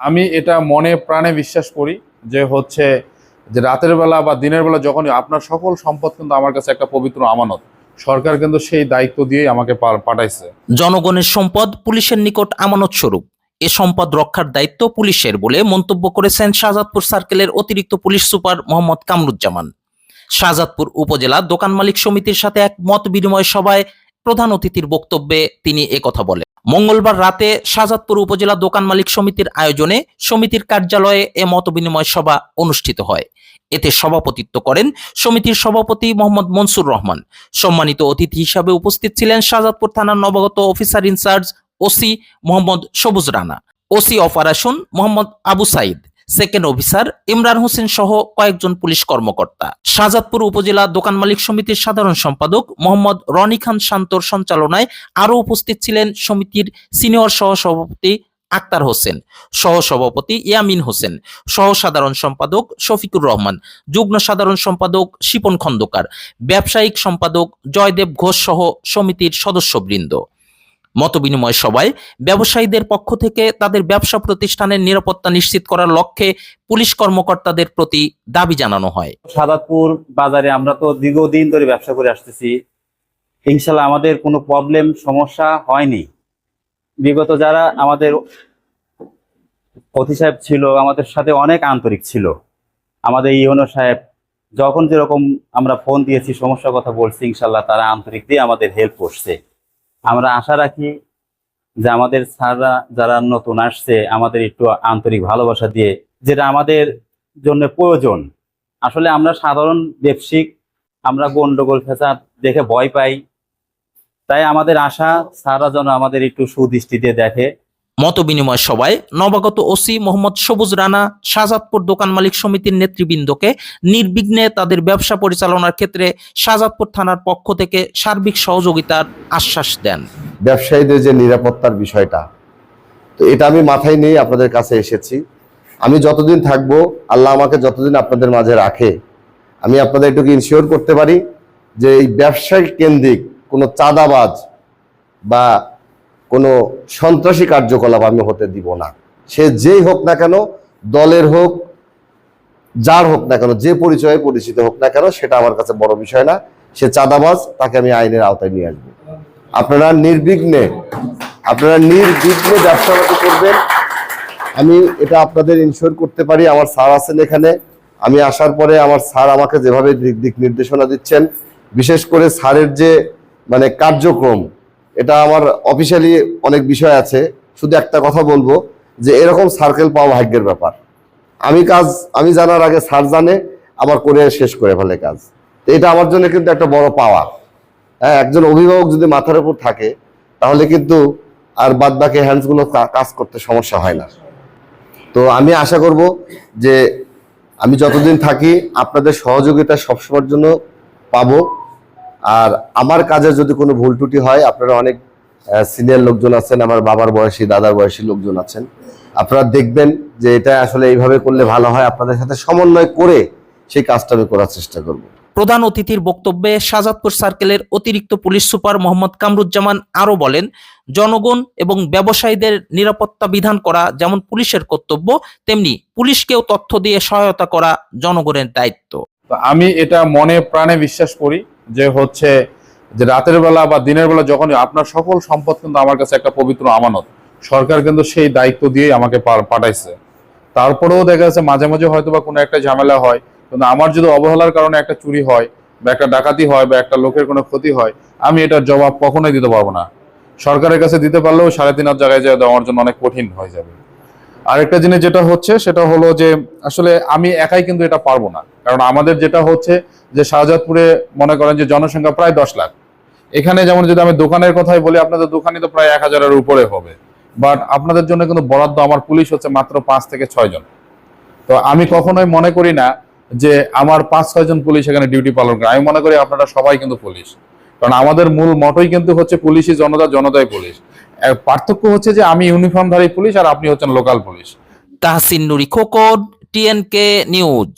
আমি এটা মনে প্রাণে বিশ্বাস করি যে হচ্ছে যে রাতের বেলা বা দিনের বেলা যখনই আপনার সকল সম্পদ কিন্তু আমার কাছে একটা পবিত্র আমানত, সরকার কিন্তু সেই দায়িত্ব দিয়েই আমাকে পাঠাইছে। জনগণের সম্পদ পুলিশের নিকট আমানত স্বরূপ এ সম্পদ রক্ষার দায়িত্ব পুলিশের বলে মন্তব্য করেছেন শাহজাদপুর সার্কেলের অতিরিক্ত পুলিশ সুপার মোহাম্মদ কামরুজ্জামান। শাহজাদপুর উপজেলা দোকান মালিক সমিতির সাথে এক মত বিনিময় সভায় প্রধান অতিথির বক্তব্যে তিনি একথা বলেন। মঙ্গলবার রাতে শাহজাদপুর উপজেলা দোকান মালিক সমিতির আয়োজনে সমিতির কার্যালয়ে এ মত বিনিময় সভা অনুষ্ঠিত হয়। এতে সভাপতিত্ব করেন সমিতির সভাপতি মোহাম্মদ মনসুর রহমান। সম্মানিত অতিথি হিসাবে উপস্থিত ছিলেন শাহজাদপুর থানার নবগত officer incharge OC Mohammad Sabuj Rana. OC operation Mohammad Abu Saeed. Second officer Imran Hossain সহ কয়েকজন পুলিশ কর্মকর্তা। শাহজাদপুর উপজেলা দোকান মালিক সমিতির সাধারণ সম্পাদক মোহাম্মদ রনি খান শান্তর সঞ্চালনায় আরও উপস্থিত ছিলেন সমিতির সিনিয়র সহ সভাপতি আক্তার হোসেন সহ সভাপতি ইয়ামিন হোসেন সহ সাধারণ সম্পাদক শফিকুর রহমান, যুগ্ম সাধারণ সম্পাদক শিপন খন্দকার, ব্যবসায়িক সম্পাদক জয়দেব ঘোষ সহ সমিতির সদস্যবৃন্দ। মতবিনিময় সভায় ব্যবসায়ীদের পক্ষ থেকে তাদের ব্যবসা প্রতিষ্ঠানের নিরাপত্তা নিশ্চিত করার লক্ষ্যে পুলিশ কর্মকর্তাদের প্রতি দাবি জানানো হয়। সাদাতপুর বাজারে আমরা তো দীর্ঘদিন ধরে ব্যবসা করে আসতেছি। ইনশাল্লাহ আমাদের কোনো প্রবলেম, সমস্যা হয়নি। বিগত যারা আমাদের অতি সাহেব ছিল, আমাদের সাথে অনেক আন্তরিক ছিল। আমাদের ইউনো সাহেব, যখন যেরকম আমরা ফোন দিয়েছি, সমস্যার কথা বলছি ইনশাল্লাহ তারা আন্তরিক দিয়ে আমাদের হেল্প করছে। আমরা আশা রাখি যে আমাদের স্যাররা যারা নতুন আসছে, আমাদের একটু আন্তরিক ভালোবাসা দিয়ে, যেটা আমাদের জন্য প্রয়োজন। আসলে আমরা সাধারণ ব্যবসায়িক, আমরা গন্ডগোল ফেসাদ দেখে ভয় পাই। তাই আমাদের আশা, স্যাররা যেন আমাদের একটু সুদৃষ্টিতে দেখে। মতবিনিময় সভায় নবাগত ওসি মোহাম্মদ সবুজ রানা শাহজাদপুর দোকান মালিক সমিতির নেতৃবৃন্দকে নির্বিঘ্নে তাদের ব্যবসা পরিচালনার ক্ষেত্রে শাহজাদপুর থানার পক্ষ থেকে সার্বিক সহযোগিতার আশ্বাস দেন। ব্যবসায়ীদের যে নিরাপত্তার বিষয়টা, তো এটা আমি মাথায় নিয়ে আপনাদের কাছে এসেছি। আমি যতদিন থাকব, আল্লাহ আমাকে যতদিন আপনাদের মাঝে রাখে, আমি আপনাদের একটু ইনশিওর করতে পারি যে এই ব্যবসায়িক কেন্দ্রিক কোনো চাঁদাবাজ বা কোনো সন্ত্রাসী কার্যকলাপ আমি হতে দিব না। সে যেই হোক না কেন, দলের হোক, যার হোক না কেন, যে পরিচয়ে পরিচিত হোক না কেন, সেটা আমার কাছে বড় বিষয় না। সে চাঁদাবাজ, তাকে আমি আইনের আওতায় নিয়ে আসব। আপনারা নির্বিঘ্নে আপনারা নির্বিঘ্নে ব্যবসা করবেন। আমি এটা আপনাদের ইনশিওর করতে পারি। আমার স্যার আছেন এখানে। আমি আসার পরে আমার স্যার আমাকে যেভাবে দিক দিক নির্দেশনা দিচ্ছেন, বিশেষ করে স্যারের যে মানে কার্যক্রম এটা আমার অফিসিয়ালি অনেক বিষয় আছে। শুধু একটা কথা বলব যে এরকম সার্কেল পাওয়া ভাগ্যের ব্যাপার। আমি কাজ, আমি জানার আগে স্যার জানে, আমার করে শেষ করে ফেলে কাজ। তো এটা আমার জন্য কিন্তু একটা বড় পাওয়া হ্যাঁ একজন অভিভাবক যদি মাথার উপর থাকে, তাহলে কিন্তু আর বাদ বাকি হ্যান্ডসগুলো কাজ করতে সমস্যা হয় না। তো আমি আশা করব যে আমি যতদিন থাকি, আপনাদের সহযোগিতা সবসময়ের জন্য পাবো। আর আমার কাজে যদি কোনো ভুল ত্রুটি হয় আপনারা অনেক সিনিয়র লোকজন আছেন আমার বাবার বয়সী দাদার বয়সী লোকজন আছেন। আপনারা দেখবেন যে এটা আসলে এইভাবে করলে ভালো হয়। আপনাদের সাথে সমন্বয় করে সেই কাজটা আমি করার চেষ্টা করব। প্রধান অতিথির বক্তব্যে শাহজাদপুর সার্কেলের অতিরিক্ত পুলিশ সুপার মোহাম্মদ কামরুজ্জামান আরও বলেন জনগণ এবং ব্যবসায়ীদের নিরাপত্তা বিধান করা যেমন পুলিশের কর্তব্য তেমনি পুলিশকেও তথ্য দিয়ে সহায়তা করা জনগণের দায়িত্ব। তো আমি এটা মনে প্রাণে বিশ্বাস করি যে হচ্ছে যে রাতের বেলা বা দিনের বেলা যখনই আপনার সকল সম্পদ কিন্তু আমার কাছে একটা পবিত্র আমানত। সরকার কিন্তু সেই দায়িত্ব দিয়েই আমাকে পাঠাইছে। তারপরেও দেখা যাচ্ছে মাঝে মাঝে হয়তো বা কোনো একটা ঝামেলা হয়, কিন্তু আমার যদি অবহেলার কারণে একটা চুরি হয় বা একটা ডাকাতি হয় বা একটা লোকের কোনো ক্ষতি হয়, আমি এটার জবাব কখনোই দিতে পারব না। সরকারের কাছে দিতে পারলেও সাড়ে তিন হাজার জায়গায় যায় দেওয়ার জন্য অনেক কঠিন হয়ে যাবে। আরেকটা জিনিস যেটা হচ্ছে, সেটা হলো যে আসলে আমি একাই কিন্তু এটা পারব না। কারণ আমাদের যেটা হচ্ছে যে শাহজাদপুরে মনে করেন যে জনসংখ্যা প্রায় দশ লাখ। এখানে যেমন যদি আমি দোকানের কথাই বলি, আপনাদের দোকানই তো প্রায় এক হাজারের উপরে হবে। বাট আপনাদের জন্য কিন্তু বরাদ্দ আমার পুলিশ হচ্ছে মাত্র পাঁচ থেকে ছয় জন। তো আমি কখনোই মনে করি না যে আমার পাঁচ, ছয় জন পুলিশ এখানে ডিউটি পালন করে। আমি মনে করি আপনারা সবাই কিন্তু পুলিশ। কারণ আমাদের মূল মতই কিন্তু হচ্ছে পুলিশই জনতা, জনতাই পুলিশ। পার্থক্য হচ্ছে যে আমি ইউনিফর্মধারী পুলিশ আর আপনি হচ্ছেন local police. Tahsin Nuri Khokon TNK news